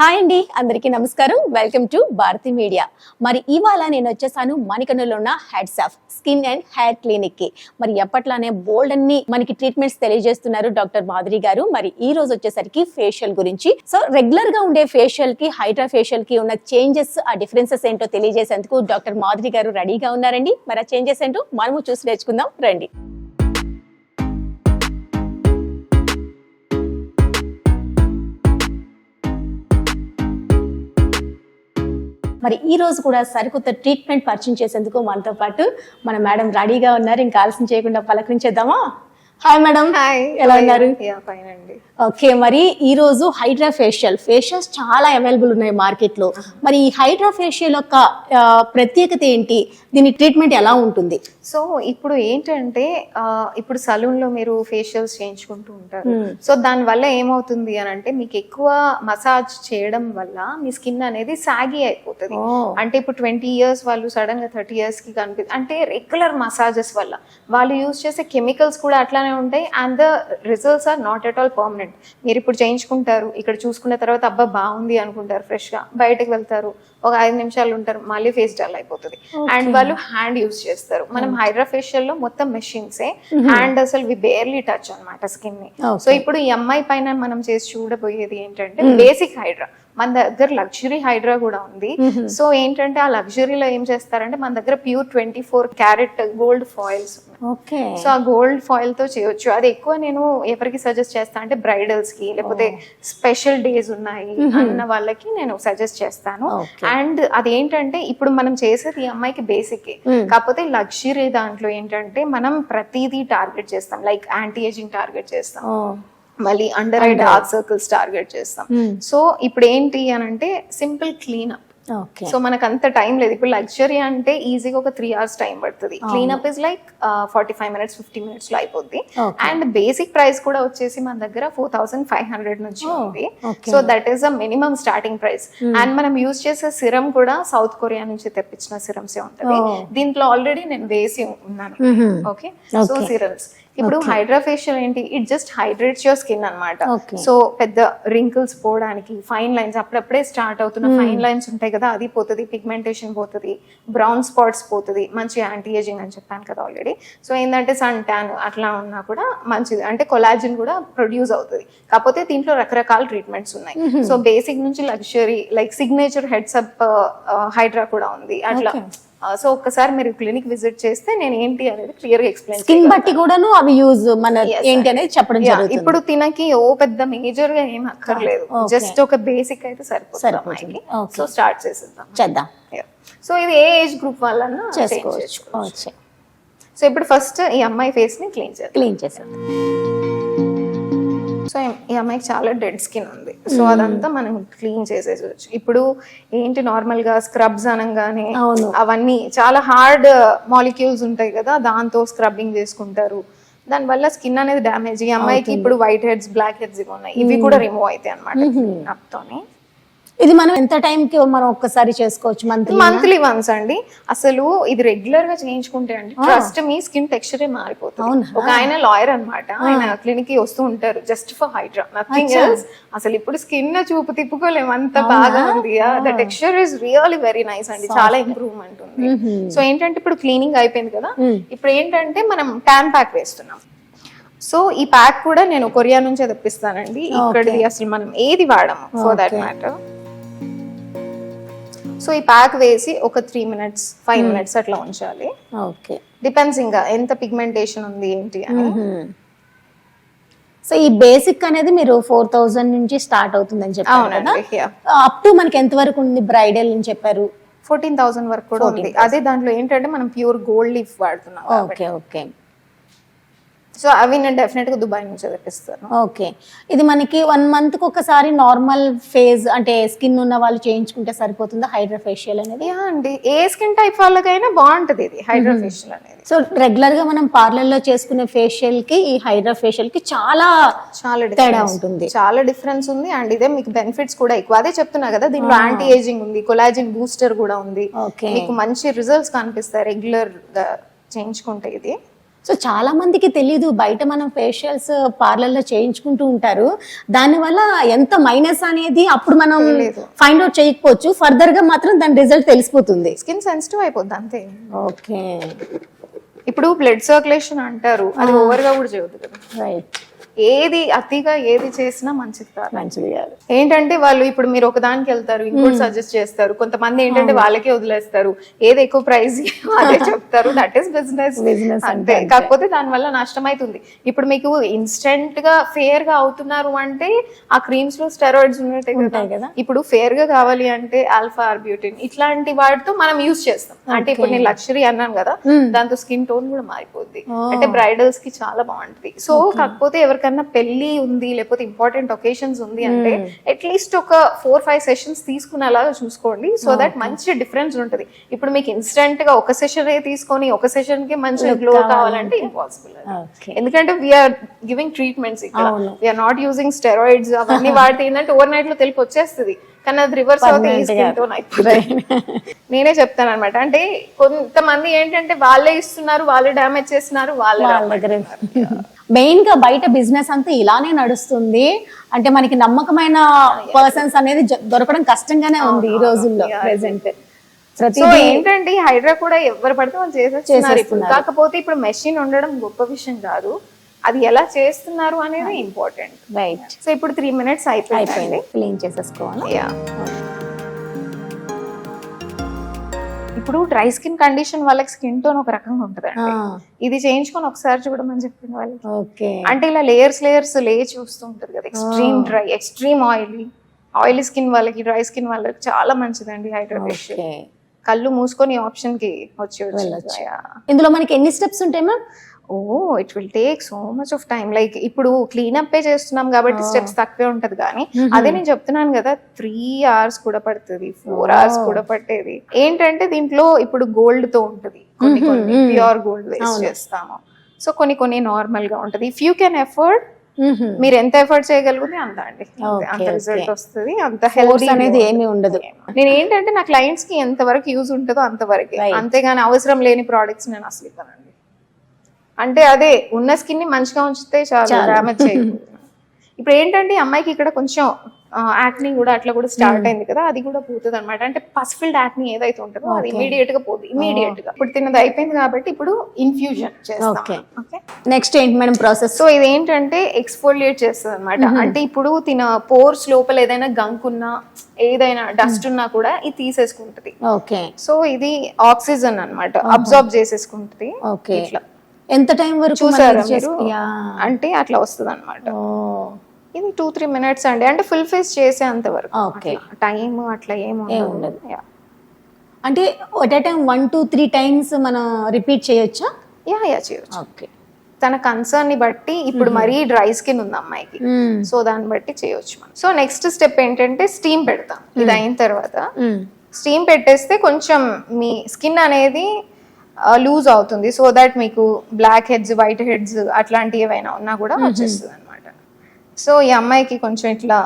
Hi అండి అందరికీ నమస్కారం. వెల్కమ్ టు భారతి మీడియా మరి ఇవాళ నేను వచ్చేసాను మణికన్నులో ఉన్న heads of skin and hair క్లినిక్కి. మరి ఎప్పట్లానే బోల్డ్ అన్ని మనకి ట్రీట్మెంట్స్ తెలియజేస్తున్నారు డాక్టర్ మాధురి గారు. మరి ఈ రోజు వచ్చేసరికి ఫేషియల్ గురించి. సో రెగ్యులర్గా ఉండే ఫేషియల్కి హైడ్రా ఫేషియల్కి ఉన్న చేంజెస్ ఆ డిఫరెన్సెస్ ఏంటో తెలియజేసేందుకు డాక్టర్ మాధురి గారు రెడీగా ఉన్నారండి. మరి ఆ చేంజెస్ ఏంటో మనము చూసి నేర్చుకుందాం. రండి. మరి ఈ రోజు కూడా సరికొత్త ట్రీట్మెంట్ పరిచయం చేసేందుకు మనతో పాటు మన మేడం రెడీగా ఉన్నారు. ఇంకా ఆలస్యం చేయకుండా పలకరించేద్దామా? హాయ్ మేడం హాయ్ ఎలా ఉన్నారు? ఓకే మరి ఈ రోజు హైడ్రా ఫేషియల్ ఫేషియల్స్ చాలా అవైలబుల్ ఉన్నాయి మార్కెట్లో మరి ఈ హైడ్రా ఫేషియల్ యొక్క ప్రత్యేకత ఏంటి? దీని ట్రీట్మెంట్ ఎలా ఉంటుంది? సో ఇప్పుడు ఏంటంటే ఇప్పుడు సలూన్లో మీరు ఫేషియల్స్ చేయించుకుంటూ ఉంటారు. Hmm. సో దాని వల్ల ఏమవుతుంది అని అంటే మీకు ఎక్కువ మసాజ్ చేయడం వల్ల మీ స్కిన్ అనేది సాగి అయిపోతుంది. అంటే ఇప్పుడు ట్వంటీ ఇయర్స్ వాళ్ళు సడన్గా థర్టీ ఇయర్స్కి కనిపి అంటే రెగ్యులర్ మసాజెస్ వల్ల. వాళ్ళు యూజ్ చేసే కెమికల్స్ కూడా అట్లానే ఉంటాయి and the results are not at all permanent మీరు ఇప్పుడు చేయించుకుంటారు ఇక్కడ చూసుకున్న తర్వాత అబ్బా బాగుంది అనుకుంటారు ఫ్రెష్గా బయటకు వెళ్తారు ఒక ఐదు నిమిషాలు ఉంటారు మళ్ళీ ఫేస్ డల్ అయిపోతుంది. అండ్ వాళ్ళు హ్యాండ్ యూజ్ చేస్తారు. మనం హైడ్రా ఫేషియల్లో మొత్తం మెషిన్సే హ్యాండ్ అసలు వి బేర్లీ టచ్ అనమాట స్కిన్ని. సో ఇప్పుడు ఈ అమ్మాయి పైన మనం చేసి చూడబోయేది ఏంటంటే బేసిక్ హైడ్రా మన దగ్గర లగ్జరీ హైడ్రా కూడా ఉంది. సో ఏంటంటే ఆ లగ్జరీలో ఏం చేస్తారంటే మన దగ్గర pure twenty four carat gold foils okay. So ఆ గోల్డ్ ఫాయిల్తో చేయొచ్చు. అది ఎక్కువ నేను ఎవరికి సజెస్ట్ చేస్తా అంటే బ్రైడల్స్కి లేకపోతే స్పెషల్ డేస్ ఉన్నాయి అన్న వాళ్ళకి నేను సజెస్ట్ చేస్తాను. అండ్ అదేంటంటే ఇప్పుడు మనం చేసేది ఈ అమ్మాయికి బేసిక్ కాకపోతే లగ్జరీ దాంట్లో ఏంటంటే మనం ప్రతిదీ టార్గెట్ చేస్తాం. లైక్ యాంటీ ఏజింగ్ టార్గెట్ చేస్తాం మళ్ళీ under eye dark circles target చేస్తాం. సో ఇప్పుడు ఏంటి అని అంటే సింపుల్ క్లీనప్ ఓకే సో మనకు అంత టైం లేదు. ఇప్పుడు లగ్జరీ అంటే ఈజీగా ఒక త్రీ అవర్స్ టైం పడుతుంది. Cleanup is like forty five minutes fifty మినిట్స్లో అయిపోద్ది. అండ్ బేసిక్ ప్రైస్ కూడా వచ్చేసి మన దగ్గర ఫోర్ థౌసండ్ ఫైవ్ హండ్రెడ్ నుంచి ఉంది. okay. So that is a minimum starting price and మనం యూజ్ చేసే సిరం కూడా సౌత్ కొరియా నుంచి తెప్పించిన సిరమ్స్ ఉంటుంది. Oh. దీంట్లో ఆల్రెడీ నేను వేసి ఉన్నాను. Okay so. సిరమ్స్ ఇప్పుడు హైడ్రా ఫేషియల్ ఏంటి? It just hydrates your skin అన్నమాట. Okay. సో పెద్ద రింకిల్స్ పోవడానికి ఫైన్ లైన్స్ అప్పుడప్పుడే స్టార్ట్ అవుతున్న ఫైన్ లైన్స్ ఉంటాయి కదా అది పోతుంది పిగ్మెంటేషన్ పోతుంది బ్రౌన్ స్పాట్స్ పోతుంది మంచి యాంటీ ఏజింగ్ అని చెప్పాను కదా ఆల్రెడీ సో ఏంటంటే సన్ ట్యాన్ అట్లా ఉన్నా కూడా మంచిది. అంటే కొలాజిన్ కూడా ప్రొడ్యూస్ అవుతుంది. కాకపోతే దీంట్లో రకరకాల ట్రీట్మెంట్స్ ఉన్నాయి. సో బేసిక్ నుంచి luxury like signature heads up hydra కూడా ఉంది. అట్లా. సో ఒక్కసారి మీరు క్లినిక్ విజిట్ చేస్తే నేను ఏంటి అనేది క్లియర్గా ఎక్స్ప్లెయిన్ స్కిన్ బట్టి కూడాను అవి యూజ్ మన ఏంటి అనేది చెప్పడం జరుగుతుంది. ఇప్పుడు తినకి ఓ పెద్ద మేజర్గా ఏం అక్కర్లేదు. Okay. జస్ట్ ఒక బేసిక్ అయితే సరిపోతుంది. సో స్టార్ట్ చేసేద్దాం. చేద్దాం. సో ఇది ఏ ఏజ్ గ్రూప్ వాళ్ళన్నా చేసుకోవచ్చు. సో ఇప్పుడు ఫస్ట్ ఈ అమ్మాయి ఫేస్ని క్లీన్ చేద్దాం. క్లీన్ చేసేద్దాం. సో ఈ అమ్మాయికి చాలా డెడ్ స్కిన్ ఉంది. సో అదంతా మనం క్లీన్ చేసేసుకోవచ్చు ఇప్పుడు ఏంటి నార్మల్గా స్క్రబ్స్ అనగానే అవును. అవన్నీ చాలా హార్డ్ మాలిక్యూల్స్ ఉంటాయి కదా దాంతో స్క్రబ్బింగ్ చేసుకుంటారు. దానివల్ల స్కిన్ అనేది డ్యామేజ్. ఈ అమ్మాయికి ఇప్పుడు వైట్ హెడ్స్ బ్లాక్ హెడ్స్ ఇవి ఉన్నాయి. ఇవి కూడా రిమూవ్ అవుతాయి అనమాట ఇది మనం ఎంత టైం కి మనం ఒక్కసారి చేసుకోవచ్చు? మంత్లీ మంత్లీ వన్స్ అండి. అసలు ఇది రెగ్యులర్గా చేయించుకుంటే అండి ట్రస్ట్ మీ స్కిన్ టెక్స్చరే మారిపోతుంది? ఒక ఆయన లాయర్ అన్నమాట. ఆయన క్లినిక్కి వస్తూ ఉంటారు just for hydra nothing else అసలు ఇప్పుడు స్కిన్ చూపు తిప్పుకోలేము. అంత బాగా ఉంది. The texture is really very nice అండి. చాలా ఇంప్రూవ్మెంట్ ఉంది. సో ఏంటంటే ఇప్పుడు క్లీనింగ్ అయిపోయింది కదా ఇప్పుడు ఏంటంటే మనం ట్యాన్ ప్యాక్ వేస్తున్నాం. సో ఈ ప్యాక్ కూడా నేను కొరియా నుంచే తెప్పిస్తానండి. ఇక్కడిది అసలు మనం ఏది వాడము ఫర్ దట్ మ్యాటర్ సో ఈ ప్యాక్ వేసి ఒక త్రీ మినిట్స్ ఫైవ్ మినిట్స్ అట్లా ఉంచాలి. ఓకే. డిపెండ్స్ ఇంకా ఎంత పిగ్మెంటేషన్ ఉంది ఏంటి అని. సో ఈ బేసిక్ అనేది మీరు ఫోర్ థౌజండ్ నుంచి స్టార్ట్ అవుతుందని చెప్పారు కదా. అవునండి అప్ టు మనకి ఎంత వరకు ఉంది బ్రైడల్ అని చెప్పారు? ఫోర్టీన్ థౌసండ్ వరకు కూడా ఉంది. అదే దాంట్లో ఏంటంటే మనం ప్యూర్ గోల్డ్ లీఫ్ వాడుతున్నాం ఓకే ఓకే. సో అవి నేను డెఫినెట్గా దుబాయ్ నుంచి తెప్పిస్తాను. ఓకే. ఇది మనకి వన్ మంత్కి ఒకసారి నార్మల్ ఫేజ్ అంటే స్కిన్ ఉన్న వాళ్ళు చేయించుకుంటే సరిపోతుందా? హైడ్రా ఫేషియల్ అనేది? యా అండి. ఏ స్కిన్ టైప్ వాళ్ళకైనా బాగుంటది ఇది హైడ్రా ఫేషియల్ అనేది. సో రెగ్యులర్గా మనం పార్లర్లో చేసుకునే ఫేషియల్కి ఈ హైడ్రా ఫేషియల్కి చాలా చాలా తేడా. ఉంటుంది. చాలా డిఫరెన్స్ ఉంది. అండ్ ఇదే మీకు బెనిఫిట్స్ కూడా ఎక్కువ. అదే చెప్తున్నా కదా దీంట్లో యాంటీ ఏజింగ్ ఉంది కొలాజిన్ బూస్టర్ కూడా ఉంది. ఓకే. మీకు మంచి రిజల్ట్స్ కనిపిస్తాయి రెగ్యులర్గా చేయించుకుంటే ఇది. సో చాలా మందికి తెలియదు బయట మనం ఫేషియల్స్ పార్లర్లో చేయించుకుంటూ ఉంటారు. దానివల్ల ఎంత మైనస్ అనేది అప్పుడు మనం తెలీదు. ఫైండ్ అవుట్ చేయకపోవచ్చు. ఫర్దర్గా మాత్రం దాని రిజల్ట్ తెలిసిపోతుంది. స్కిన్ సెన్సిటివ్ అయిపోద్ది అంతే. ఓకే ఇప్పుడు బ్లడ్ సర్క్యులేషన్ అంటారు. అది ఓవర్గా కూడా చేయొద్దు కదా. రైట్ ఏది అతిగా ఏది చేసినా మంచిది కాదు. మంచిది కాదు. ఏంటంటే వాళ్ళు ఇప్పుడు మీరు ఒక దానికి వెళ్తారు ఇంకోటి సజెస్ట్ చేస్తారు. కొంతమంది ఏంటంటే వాళ్ళకే వదిలేస్తారు. ఏది ఎక్కువ ప్రైస్ అదే చెప్తారు. దట్ ఈస్ బిజినెస్ Business అంతే. కాకపోతే దాని వల్ల నష్టం అవుతుంది ఇప్పుడు మీకు ఇన్స్టెంట్గా ఫేర్గా అవుతున్నారు అంటే ఆ క్రీమ్స్లో స్టెరాయిడ్స్ ఉన్నట్టే ఉంటాయి కదా. కదా. ఇప్పుడు ఫేర్గా కావాలి అంటే ఆల్ఫా ఆర్బ్యూటిన్ ఇట్లాంటి వాటితో మనం యూజ్ చేస్తాం. అంటే ఇప్పుడు నేను లక్షరీ అన్నాను కదా దాంతో స్కిన్ టోన్ కూడా మారిపోద్ది. అంటే బ్రైడల్స్కి చాలా బాగుంటుంది. సో కాకపోతే ఎవరికైనా పెళ్ళి ఉంది లేకపోతే ఇంపార్టెంట్ ఒకేషన్స్ ఉంది అంటే అట్లీస్ట్ ఒక ఫోర్ ఫైవ్ సెషన్స్ తీసుకునేలాగా చూసుకోండి. సో దట్ మంచి డిఫరెన్స్ ఉంటుంది. ఇప్పుడు మీకు ఇన్స్టెంట్గా ఒక సెషన్ తీసుకొని ఒక సెషన్కి మంచి గ్లో కావాలంటే ఇంపాసిబుల్ ఎందుకంటే వీఆర్ గివింగ్ ట్రీట్మెంట్స్ ఇక్కడ. వీఆర్ నాట్ యూజింగ్ స్టెరాయిడ్స్ అవన్నీ వాడితే ఏంటంటే ఓవర్ నైట్లో తెలిపి వచ్చేస్తుంది. కానీ అది రివర్స్ అవుతే ఈ skin tone అయిపోతుంది నేనే చెప్తాను అనమాట అంటే కొంతమంది ఏంటంటే వాళ్ళే ఇస్తున్నారు వాళ్ళే డ్యామేజ్ చేస్తున్నారు వాళ్ళే దగ్గర. మెయిన్గా బయట బిజినెస్ అంతా ఇలానే నడుస్తుంది. అంటే మనకి నమ్మకమైన పర్సన్స్ అనేది దొరకడం కష్టంగానే ఉంది ఈ రోజుల్లో ప్రెసెంట్ ఏంటంటే హైడ్రా కూడా ఎవరు పడితే వాళ్ళు చేసేస్తున్నారు కాకపోతే ఇప్పుడు మెషిన్ ఉండడం గొప్ప విషయం కాదు. అది ఎలా చేస్తున్నారు అనేది ఇంపార్టెంట్ రైట్ సో ఇప్పుడు త్రీ మినిట్స్ అయిపోయింది. క్లీన్ చేసేసుకోవాలి? యా ఇప్పుడు డ్రై స్కిన్ కండిషన్ వాళ్ళకి స్కిన్ టోన్ ఒక రకంగా ఉంటుందండి. ఇది చేయించుకొని ఒకసారి చూడమని చెప్పింది వాళ్ళకి. ఓకే. అంటే ఇలా లేయర్స్ లేయర్స్ లే చూస్తూ ఉంటారు కదా extreme dry extreme oily oily skin వాళ్ళకి డ్రై స్కిన్ వాళ్ళకి చాలా మంచిదండి హైడ్రా ఫేషియల్ ఓకే. కళ్ళు మూసుకొని ఆప్షన్కి వచ్చి. ఇందులో మనకి ఎన్ని స్టెప్స్ ఉంటాయి ma'am oh it will take so much of time like ఇప్పుడు క్లీనప్ చేస్తున్నాం కాబట్టి స్టెప్స్ తక్కువే ఉంటది కానీ అదే నేను చెప్తున్నాను కదా త్రీ అవర్స్ కూడా పడుతుంది ఫోర్ అవర్స్ కూడా పట్టేది. ఏంటంటే దీంట్లో ఇప్పుడు గోల్డ్తో ఉంటది. కొన్ని కొన్ని ప్యూర్ గోల్డ్ వేస్ట్ చేస్తాము. సో కొన్ని కొన్ని నార్మల్గా ఉంటది. ఇఫ్ యూ కెన్ ఎఫర్డ్ మీరు ఎంత ఎఫర్ట్ చేయగలిగితే అంత అండి. అంతే. రిజల్ట్ వస్తుంది అంత హెల్తీ అనేది ఏమీ ఉండదు. నేను ఏంటంటే నా క్లయింట్స్కి ఎంత వరకు యూజ్ ఉంటుందో అంతవరకే. అంతేగాని అవసరం లేని ప్రోడక్ట్స్ నేను అసలు ఇవ్వనండి. అంటే అదే ఉన్న స్కిన్ని మంచిగా ఉంచితే చాలు డ్యామేజ్ చేయకూడదు ఇప్పుడు ఏంటంటే అమ్మాయికి ఇక్కడ కొంచెం యాక్ని కూడా అట్లా కూడా స్టార్ట్ అయింది కదా అది కూడా పోతుంది అనమాట అంటే పసిఫిల్డ్ యాక్ని ఏదైతే ఉంటుందో అది ఇమీడియట్గా పోతుంది ఇమీడియట్గా. ఇప్పుడు తిన్నది అయిపోయింది కాబట్టి ఇప్పుడు ఇన్ఫ్యూజన్ చేస్తాం నెక్స్ట్ ఏంటి మేడం ప్రాసెస్ సో ఇది ఏంటంటే ఎక్స్ఫోలియేట్ చేస్తుంది అనమాట అంటే ఇప్పుడు తిన పోర్స్ లోపల ఏదైనా గంక్ ఉన్నా ఏదైనా డస్ట్ ఉన్నా కూడా ఇది తీసేసుకుంటది. ఓకే సో ఇది ఆక్సిజన్ అన్నమాట. అబ్జార్బ్ చేసేసుకుంటది. ఓకే ఇట్లా. ఎంత టైం వరకు చూసారా మీరు. అంటే అట్లా వస్తుంది అనమాట ఇది టూ త్రీ మినిట్స్ అండి. అంటే ఫుల్ ఫేస్ చేసేంత వరకు. ఓకే టైం అట్లా. ఏమి ఉండదు. అంటే at time one two three times మనం రిపీట్ చేయొచ్చా? యా యా చేయొచ్చు. ఓకే తన కన్సర్న్ని బట్టి ఇప్పుడు మరీ డ్రై స్కిన్ ఉంది అమ్మాయికి. సో దాన్ని బట్టి చేయొచ్చు మనం. సో నెక్స్ట్ స్టెప్ ఏంటంటే స్టీమ్ పెడతాం. ఇది అయిన తర్వాత స్టీమ్ పెట్టేస్తే కొంచెం మీ స్కిన్ అనేది లూజ్ అవుతుంది. సో దట్ మీకు బ్లాక్ హెడ్స్ వైట్ హెడ్స్ అట్లాంటివి ఏవైనా ఉన్నా కూడా వచ్చేస్తుంది అనమాట సో ఈ అమ్మాయికి కొంచెం ఇట్లా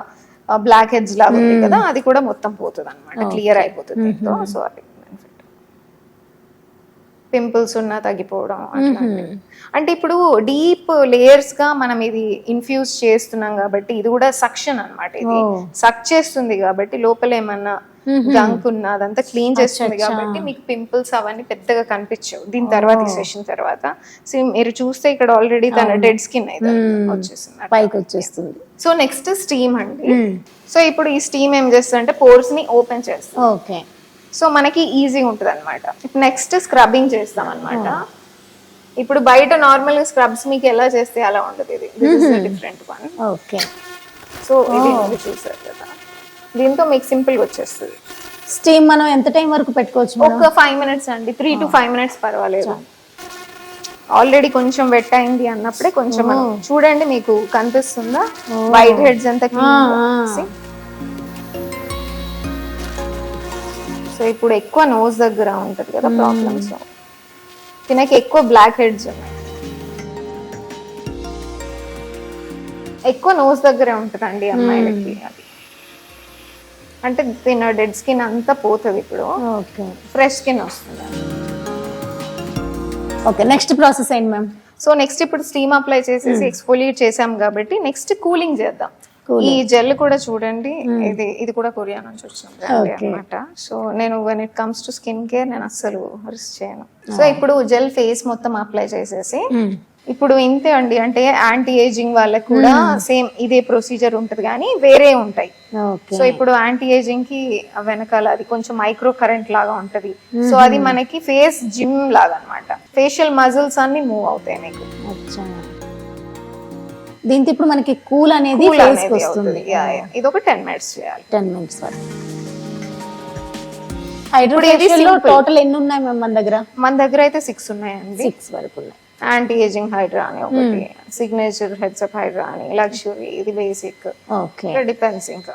బ్లాక్ హెడ్స్ లాగా ఉంది కదా అది కూడా మొత్తం పోతుంది అనమాట క్లియర్ అయిపోతుంది సో అది పింపుల్స్ ఉన్నా తగ్గిపోవడం. అంటే ఇప్పుడు డీప్ లేయర్స్గా మనం ఇది ఇన్ఫ్యూజ్ చేస్తున్నాం కాబట్టి ఇది కూడా సక్షన్ అన్నమాట ఇది. సక్ చేస్తుంది కాబట్టి లోపల ఏమన్నా గంక్ ఉన్న అదంతా క్లీన్ చేస్తుంది కాబట్టి మీకు పింపుల్స్ అవన్నీ పెద్దగా కనిపించవు. దీని తర్వాత ఈ సెషన్ తర్వాత. సో మీరు చూస్తే ఇక్కడ ఆల్రెడీ తన డెడ్ స్కిన్ అయితే వచ్చేసింది పైకి వచ్చేస్తుంది. సో నెక్స్ట్ స్టీమ్ అండి. సో ఇప్పుడు ఈ స్టీమ్ ఏం చేస్తుంది అంటే పోర్స్ని ఓపెన్ చేస్తుంది. ఓకే సో మనకి ఈజీ ఉంటుంది అనమాట నెక్స్ట్ స్క్రబ్బింగ్ చేస్తాం అనమాట ఇప్పుడు బయట నార్మల్ స్క్రబ్స్ మీకు ఎలా చేస్తే అలా ఉండదు ఇది. డిఫరెంట్ వన్ ఓకే సో ఇది ఇది చూసారు కదా. దీంతో మీకు సింపుల్గా వచ్చేస్తుంది. స్టీమ్ మనం ఎంత టైం వరకు పెట్టుకోవచ్చు? ఒక ఫైవ్ మినిట్స్ అండి. త్రీ టు ఫైవ్ మినిట్స్ పర్వాలేదు. ఆల్రెడీ కొంచెం వెట్ అయింది అన్నప్పుడే కొంచెం మనం చూడండి మీకు కనిపిస్తుందా? వైట్ హెడ్స్ అంతా. సో ఇప్పుడు ఎక్కువ నోస్ దగ్గర ఉంటది కదా ప్రాబ్లమ్స్ తినకి ఎక్కువ బ్లాక్ హెడ్స్ ఉన్నాయి. ఎక్కువ నోస్ దగ్గరే ఉంటుందండి అమ్మాయిలకి అది. అంటే తిన డెడ్ స్కిన్ అంతా పోతుంది ఇప్పుడు. ఓకే. ఫ్రెష్ స్కిన్ వస్తుంది. ఓకే నెక్స్ట్ ప్రాసెస్ ఏంటి మ్యామ్? సో నెక్స్ట్ ఇప్పుడు స్టీమ్ అప్లై చేసేసి ఎక్స్ఫోలియేట్ చేసాం కాబట్టి నెక్స్ట్ కూలింగ్ చేద్దాం. ఈ జెల్ కూడా చూడండి ఇది ఇది కూడా కొరియా నుంచి Okay. అనమాట సో నేను when it comes to skin care నేను అస్సలు రిస్క్ చేయను. సో ఇప్పుడు జెల్ ఫేస్ మొత్తం అప్లై చేసేసి ఇప్పుడు ఇంతే అండి అంటే యాంటీ ఏజింగ్ వాళ్ళకి కూడా సేమ్ ఇదే ప్రొసీజర్ ఉంటది కానీ వేరే ఉంటాయి. సో ఇప్పుడు యాంటీ ఏజింగ్కి వెనకాల అది కొంచెం మైక్రో కరెంట్ లాగా ఉంటది. సో అది మనకి ఫేస్ జిమ్ లాగా అన్నమాట ఫేషియల్ మజిల్స్ అన్ని మూవ్ అవుతాయి మీకు. దీంతో ఇప్పుడు మనకి కూల్ అనేది వస్తుంది. ఇది ఒక టెన్ మినిట్స్ చేయాలి. టెన్ మినిట్స్ వరకు. హైడ్రోఫేషియల్. టోటల్ ఎన్ని ఉన్నాయి మన దగ్గర? మన దగ్గర అయితే సిక్స్ ఉన్నాయండి. సిక్స్ వరకు ఉన్నాయి. యాంటీ ఏజింగ్ హైడ్రా అని ఒకటి సిగ్నేచర్ హెడ్సప్ హైడ్రా అని లగ్జరీ ఇది బేసిక్ ఓకే డిపెండ్స్ ఇంకా.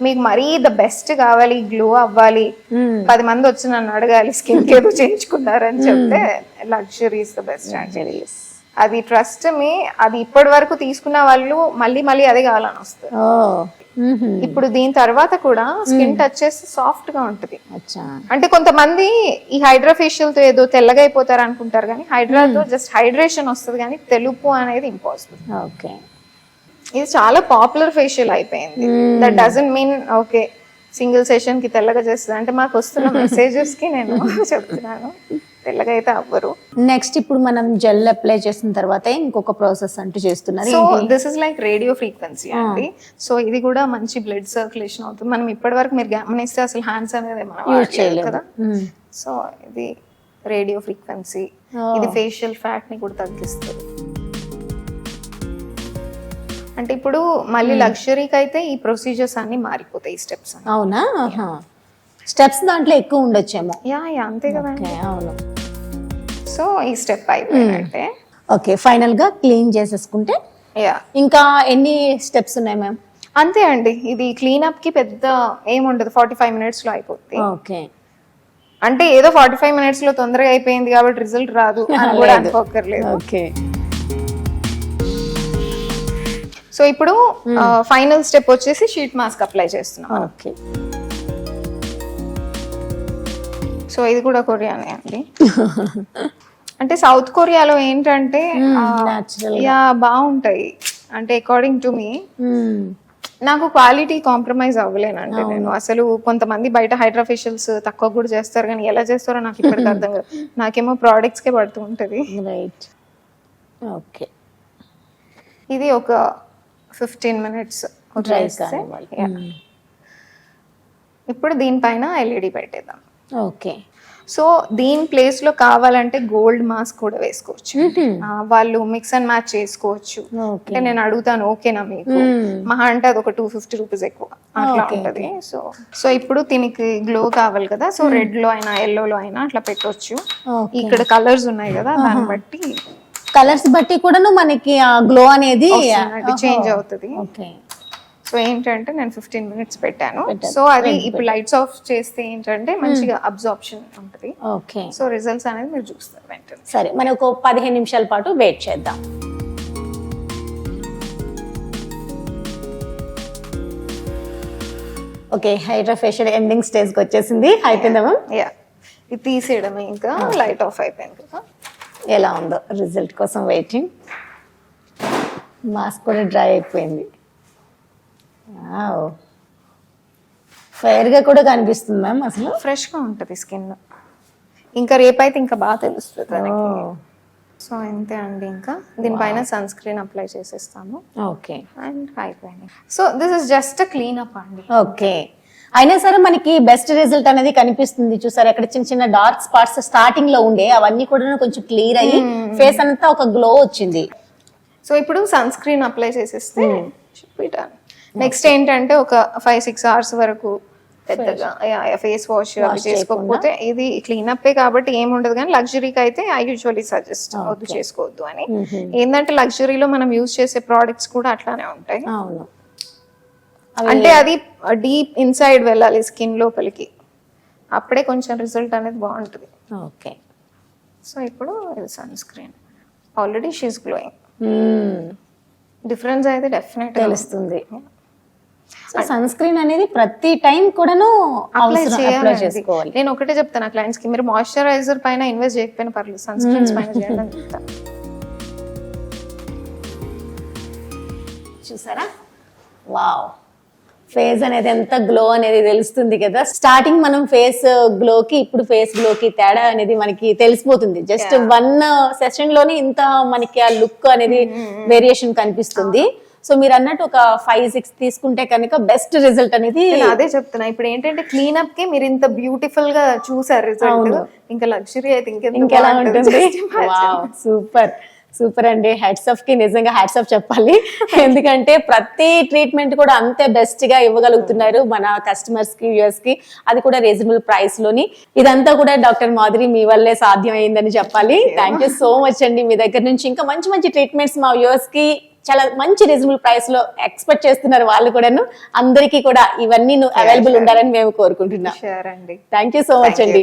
మీకు మరీ ద బెస్ట్ కావాలి గ్లో అవ్వాలి. పది మంది వచ్చి నన్ను అడగాలి స్కిన్ కేర్ చేయించుకున్నారని చెప్తే లగ్జరీ ఇస్ ద బెస్ట్ అండి అది ట్రస్ట్ మీ అది ఇప్పటి వరకు తీసుకున్న వాళ్ళు మళ్ళీ మళ్ళీ అదే కావాలని వస్తుంది. ఇప్పుడు దీని తర్వాత కూడా స్కిన్ టచ్ చేస్తే సాఫ్ట్గా ఉంటుంది. అచ్చా. అంటే కొంతమంది ఈ హైడ్రా ఫేషియల్తో ఏదో తెల్లగా అయిపోతారు అనుకుంటారు కానీ హైడ్రాతో జస్ట్ హైడ్రేషన్ వస్తుంది కానీ తెలుపు అనేది ఇంపాసిబుల్ ఓకే. ఇది చాలా పాపులర్ ఫేషియల్ అయిపోయింది. That doesn't mean okay single సెషన్కి తెల్లగా చేస్తుంది. అంటే మాకు వస్తున్న మెసేజెస్కి నేను చెప్తున్నాను. తెల్లగా అయితే అవ్వరు. నెక్స్ట్ ఇప్పుడు మనం జెల్ అప్లై చేసిన తర్వాత ఇంకొక ప్రాసెస్ అంటూ చేస్తున్నారు. So this is like radio frequency అండి. సో ఇది కూడా మంచి బ్లడ్ సర్క్యులేషన్ అవుతుంది. మనం ఇప్పటి వరకు మీరు గమనిస్తే అసలు హ్యాండ్స్ అనేది మనం వాడలేదు చేయలేము. కదా. సో ఇది రేడియో ఫ్రీక్వెన్సీ ఇది ఫేషియల్ ఫ్యాట్ని కూడా తగ్గిస్తుంది. అంటే ఇప్పుడు మళ్ళీ లగ్జరీకి అయితే ఈ ప్రొసీజర్స్ అన్ని మారిపోతాయి ఈ స్టెప్స్ అవునా? స్టెప్స్ దాంట్లో ఎక్కువ ఉండొచ్చేమో. యా యా అంతే కదా అవును. సో ఈ స్టెప్ అయిపోయినట్టే. ఓకే ఫైనల్గా క్లీన్ చేసేసుకుంటే? యా ఇంకా ఎన్ని స్టెప్స్ ఉన్నాయి మ్యామ్ అంతే అండి. ఇది క్లీనప్కి పెద్ద ఏముండదు ఫార్టీ ఫైవ్ మినిట్స్లో అయిపోతుంది ఓకే అంటే ఏదో ఫార్టీ ఫైవ్ మినిట్స్లో తొందరగా అయిపోయింది కాబట్టి రిజల్ట్ రాదు అని కూడా అనుకోకర్లేదు ఓకే సో ఇప్పుడు ఫైనల్ స్టెప్ వచ్చేసి షీట్ మాస్క్ అప్లై చేస్తున్నాం. ఓకే సో ఇది కూడా కొరియానే అండి. అంటే సౌత్ కొరియాలో ఏంటంటే న్యాచురల్ యా బాగుంటాయి. అంటే అకార్డింగ్ టు మీ నాకు క్వాలిటీ కాంప్రమైజ్ అవ్వలేనండి నేను. అసలు కొంతమంది బయట హైడ్రా ఫేషియల్స్ తక్కువ కూడా చేస్తారు కానీ ఎలా చేస్తారో నాకు ఇప్పటికి అర్థం కాదు. నాకేమో ప్రోడక్ట్స్కే పడుతూ ఉంటుంది. రైట్ ఓకే ఇది ఒక ఫిఫ్టీన్ మినిట్స్ కానివ్వాలి ఇప్పుడు దీనిపైన ఎల్ఈడి పెట్టేద్దాం. ఓకే సో దీని ప్లేస్లో కావాలంటే గోల్డ్ మాస్క్ కూడా వేసుకోవచ్చు. వాళ్ళు మిక్స్ అండ్ మ్యాచ్ చేసుకోవచ్చు. అంటే నేను అడుగుతాను ఓకేనా మీకు? మహా అంటే అది ఒక టూ ఫిఫ్టీ రూపీస్ ఎక్కువ. అట్లా ఉంటది. సో సో ఇప్పుడు దీనికి గ్లో కావాలి కదా. సో రెడ్లో అయినా ఎల్లో లో అయినా అట్లా పెట్టొచ్చు. ఓకే. ఇక్కడ కలర్స్ ఉన్నాయి కదా దాన్ని బట్టి. కలర్స్ బట్టి కూడాను మనకి గ్లో అనేది చేంజ్ అవుతుంది. ఓకే. సో ఏంటంటే నేను ఫిఫ్టీన్ మినిట్స్ పెట్టాను. సో అది ఇప్పుడు లైట్స్ ఆఫ్ చేస్తే ఏంటంటే మంచిగా అబ్జార్ప్షన్ ఉంటుంది. ఓకే. సో రిజల్ట్స్ అనేది మీరు చూస్తారు వెంటనే. సరే మనం ఒక పదిహేను నిమిషాల పాటు వెయిట్ చేద్దాం. ఓకే హైడ్రా ఫేషియల్ ఎండింగ్ స్టేజ్కి వచ్చేసింది. అయిపోయిందా మ్యామ్ యా ఇది తీసేయడమే ఇంకా లైట్ ఆఫ్ అయిపోయింది కదా. ఎలా ఉందో రిజల్ట్ కోసం వెయిటింగ్ మాస్క్ కూడా డ్రై అయిపోయింది. ఫైర్గా కూడా కనిపిస్తుంది మ్యామ్ అసలు. ఫ్రెష్గా ఉంటది స్కిన్. ఇంకా రేపైతే ఇంకా బాగా తెలుస్తుంది తనకి. సో అంతే అండి ఇంకా. దీనిపైన సన్ స్క్రీన్ అప్లై చేసేస్తాము. ఓకే. అండ్ అయిపోయింది so this is just cleanup అండి. ఓకే. అయినా సరే మనకి బెస్ట్ రిజల్ట్ అనేది కనిపిస్తుంది. చూసారు అక్కడ చిన్న చిన్న డార్క్ స్పాట్స్ స్టార్టింగ్లో ఉండే అవన్నీ కూడా కొంచెం క్లియర్ అయ్యి ఫేస్ అంతా ఒక గ్లో వచ్చింది. సో ఇప్పుడు సన్ స్క్రీన్ అప్లై చేసేస్తే నెక్స్ట్ ఏంటంటే ఒక ఫైవ్ సిక్స్ అవర్స్ వరకు పెద్దగా ఫేస్ వాష్ అవి చేసుకోకపోతే ఇది క్లీన్ అప్ కాబట్టి ఏముండదు కానీ లగ్జరీకి అయితే ఐ యూజువల్లీ సజెస్ట్ వద్దు చేసుకోవద్దు అని. ఏంటంటే లగ్జరీలో మనం యూజ్ చేసే ప్రోడక్ట్స్ కూడా అట్లానే ఉంటాయి. అంటే అది డీప్ ఇన్సైడ్ వెళ్ళాలి స్కిన్ లోపలికి. అప్పుడే కొంచెం రిజల్ట్ అనేది బాగుంటుంది. ఓకే సో ఇప్పుడు ఇది sunscreen already she's glowing. Difference అయితే డెఫినెట్ తెలుస్తుంది. సన్ స్క్రీన్ అనేది ప్రతి టైం కూడాను అప్లై చేసుకోవాలి. నేను ఒకటే చెప్తాను క్లయింట్స్కి మీరు మాయిశ్చరైజర్ పైన ఇన్వెస్ట్ చేయకపోయినా పర్లేదు సన్ స్క్రీన్ hmm. పైన చెప్తాను చూసారా? వావ్ ఫేస్ అనేది ఎంత గ్లో అనేది తెలుస్తుంది కదా. స్టార్టింగ్ మనం ఫేస్ గ్లో కి ఇప్పుడు ఫేస్ గ్లో కి తేడా అనేది మనకి తెలిసిపోతుంది. జస్ట్ వన్ సెషన్లోనే ఇంత మనకి ఆ లుక్ అనేది hmm. వేరియేషన్ కనిపిస్తుంది. సో మీరు అన్నట్టు ఒక ఫైవ్ సిక్స్ తీసుకుంటే కనుక బెస్ట్ రిజల్ట్ అనేది అదే చెప్తున్నా. ఇప్పుడు ఏంటంటే క్లీనప్కి మీరు ఇంత బ్యూటిఫుల్గా చూసారు రిజల్ట్ ఇంకా లగ్జరీ అయితే ఇంకెలా. ఉంటుంది? సూపర్ సూపర్ అండి. హ్యాట్స్ ఆఫ్కి నిజంగా హ్యాట్స్ ఆఫ్ చెప్పాలి. ఎందుకంటే ప్రతి ట్రీట్మెంట్ కూడా అంతే బెస్ట్గా ఇవ్వగలుగుతున్నారు మన కస్టమర్స్కి వ్యూయర్స్కి. అది కూడా రీజనబుల్ ప్రైస్లోని. ఇదంతా కూడా డాక్టర్ మాధురి మీ వల్లే సాధ్యం అయిందని చెప్పాలి థ్యాంక్ యూ సో మచ్ అండి మీ దగ్గర నుంచి. ఇంకా మంచి మంచి ట్రీట్మెంట్స్ మా వ్యూయర్స్కి చాలా మంచి రీజనబుల్ ప్రైస్లో ఎక్స్పెక్ట్ చేస్తున్నారు వాళ్ళు కూడాను. అందరికీ కూడా ఇవన్నీ అవైలబుల్ ఉండాలని మేము కోరుకుంటున్నాం. థ్యాంక్ యూ సో మచ్ అండి.